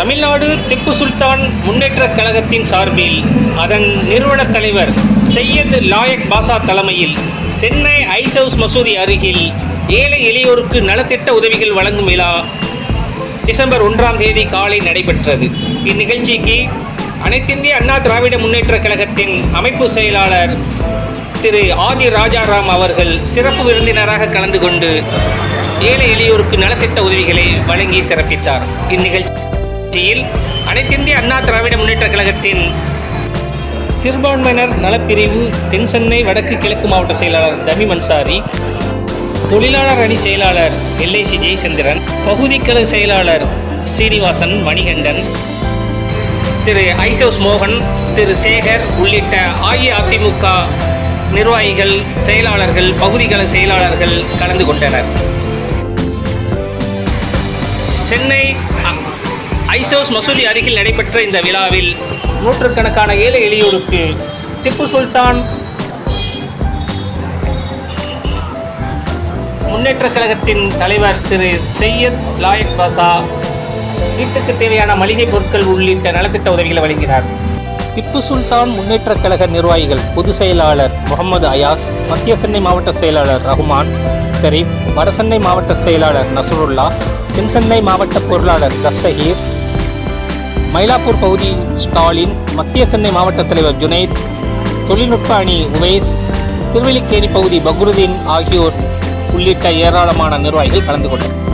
தமிழ்நாடு திப்பு சுல்தான் முன்னேற்ற கழகத்தின் சார்பில் அதன் நிறுவன தலைவர் சையத் லாயக் பாசா தலைமையில் சென்னை ஐஸ் ஹவுஸ் மசூதி அருகில் ஏழை எளியோருக்கு நலத்திட்ட உதவிகள் வழங்கும் விழா டிசம்பர் ஒன்றாம் தேதி காலை நடைபெற்றது. இந்நிகழ்ச்சிக்கு அனைத்திந்திய அண்ணா திராவிட முன்னேற்ற கழகத்தின் அமைப்பு செயலாளர் திரு ஆதி ராஜாராம் அவர்கள் சிறப்பு விருந்தினராக கலந்து கொண்டு ஏழை எளியோருக்கு நலத்திட்ட உதவிகளை வழங்கி சிறப்பித்தார். இந்நிகழ்ச்சி இந்நிகழ்ச்சியில் அனைத்திந்திய அண்ணா திராவிட முன்னேற்றக் கழகத்தின் சிறுபான்மையினர் நலப்பிரிவு தென்சென்னை வடக்கு கிழக்கு மாவட்ட செயலாளர் தமி அன்சாரி தொழிலாளர் அணி செயலாளர் எல்ஐசி ஜெயசந்திரன் பகுதிக்கழக செயலாளர் சீனிவாசன் மணிகண்டன் திரு ஐசோஸ் மோகன் திரு சேகர் உள்ளிட்ட அஇஅதிமுக நிர்வாகிகள் செயலாளர்கள் பகுதிகள செயலாளர்கள் கலந்து கொண்டனர். சென்னை ஐசோஸ் மசூதி அருகில் நடைபெற்ற இந்த விழாவில் நூற்றுக்கணக்கான ஏழை எளியோருக்கு திப்பு சுல்தான் முன்னேற்ற கழகத்தின் தலைவர் திரு சையத் லாயக் பாசா வீட்டுக்கு தேவையான மளிகை பொருட்கள் உள்ளிட்ட நலத்திட்ட உதவிகளை வழங்கினார். திப்பு சுல்தான் முன்னேற்ற கழக நிர்வாகிகள் பொதுச் செயலாளர் முகமது அயாஸ் மத்திய சென்னை மாவட்ட செயலாளர் ரஹ்மான் ஷரீப் வடசென்னை மாவட்ட செயலாளர் நசருல்லா தென்சென்னை மாவட்ட பொருளாளர் தஸ்தகீர் மயிலாப்பூர் பகுதி ஸ்டாலின் மத்திய சென்னை மாவட்ட தலைவர் ஜுனைத் தொழில்நுட்ப அணி உவேஸ் திருவல்லிக்கேணி பகுதி பக்ருதீன் ஆகியோர் உள்ளிட்ட ஏராளமான நிர்வாகிகள் கலந்து கொண்டனர்.